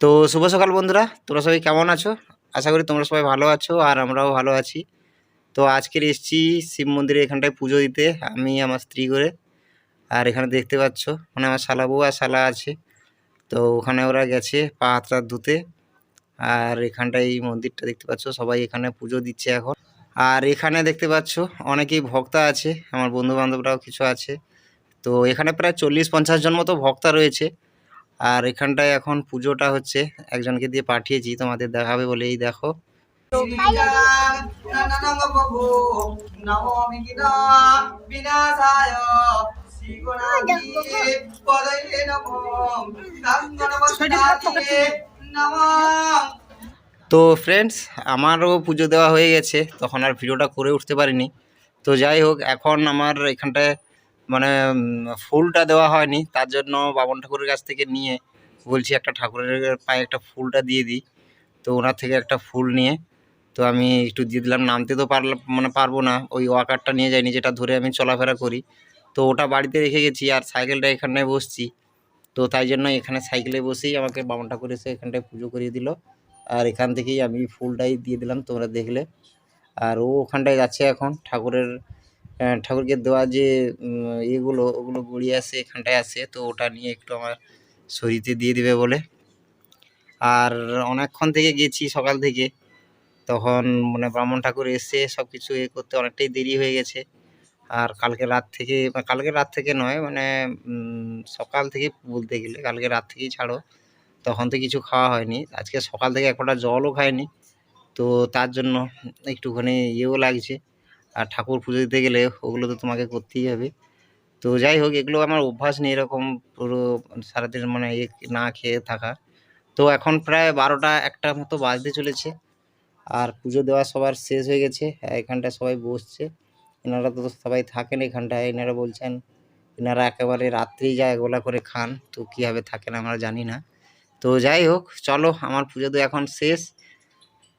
তো শুভ সকাল বন্ধুরা, তোমরা সবাই কেমন আছো? আশা করি তোমরা সবাই ভালো আছো আর আমরাও ভালো আছি। তো আজকের এসছি শিব মন্দিরে এখানটায় পুজো দিতে, আমি, আমার স্ত্রী করে। আর এখানে দেখতে পাচ্ছ মানে আমার শালা বউ আর শালা আছে। তো ওখানে ওরা গেছে পা হাত ধুতে। আর এখানটায় এই মন্দিরটা দেখতে পাচ্ছ, সবাই এখানে পুজো দিচ্ছে এখন। আর এখানে দেখতে পাচ্ছ, অনেকেই ভক্তা আছে, আমার বন্ধু বান্ধবরাও কিছু আছে। তো এখানে প্রায় চল্লিশ পঞ্চাশ জন মতো ভক্তা রয়েছে। আর এখানটায় এখন পুজোটা হচ্ছে। একজনকে দিয়ে পাঠিয়েছি, তোমাদের দেখাবে বলে এই দেখো। তো ফ্রেন্ডস আমারও পুজো দেওয়া হয়ে গেছে, তখন আর ভিডিওটা করে উঠতে পারিনি। তো যাই হোক, এখন আমার এখানটায় মানে ফুলটা দেওয়া হয়নি। তার জন্য বামন ঠাকুরের কাছ থেকে নিয়ে বলছি, একটা ঠাকুরের পায়ে একটা ফুলটা দিয়ে দিই। তো ওনার থেকে একটা ফুল নিয়ে, তো আমি একটু দিয়ে দিলাম। নামতে তো পারলাম মানে পারব না। ওই ওয়াকারটা নিয়ে যাইনি, যেটা ধরে আমি চলাফেরা করি। তো ওটা বাড়িতে রেখে গেছি আর সাইকেলটা এখানে বসছি। তো তাই জন্য এখানে সাইকেলে বসেই আমাকে বামন ঠাকুর এসে এখানটায় পুজো করিয়ে দিল। আর এখান থেকেই আমি ফুলটাই দিয়ে দিলাম, তোমরা দেখলে। আর ও ওখানটায় যাচ্ছে এখন, ঠাকুরের ঠাকুরকে দেওয়া যে ইয়েগুলো, ওগুলো গড়িয়ে আসে এখানটায় আসে তো ওটা নিয়ে একটু আমার শরীরে দিয়ে দিবে বলে। আর অনেকক্ষণ থেকে গেছি সকাল থেকে। তখন মানে ব্রাহ্মণ ঠাকুর এসে সব কিছু এ করতে অনেকটাই দেরি হয়ে গেছে। আর কালকে রাত থেকে বা কালকে রাত থেকে নয় মানে সকাল থেকে বলতে গেলে কালকে রাত থেকেই ছাড়ো। তখন তো কিছু খাওয়া হয়নি। আজকে সকাল থেকে এক ফোঁটা জলও খায়নি তো তার জন্য একটুখানি ইয়েও লাগছে। আর ঠাকুর পুজো দিতে গেলে ওগুলো তো তোমাকে করতেই হবে। তো যাই হোক, এগুলো আমার অভ্যাস নেই এরকম পুরো সারাদিন মানে না খেয়ে থাকা। তো এখন প্রায় বারোটা একটা মতো বাজতে চলেছে আর পুজো দেওয়া সবার শেষ হয়ে গেছে। এখানটায় সবাই বসছে। এনারা তো সবাই থাকেন এখানটায়। এনারা বলছেন, এনারা একেবারে রাত্রেই যায় গোলা করে খান। তো কীভাবে থাকেন আমরা জানি না। তো যাই হোক, চলো, আমার পুজো তো এখন শেষ।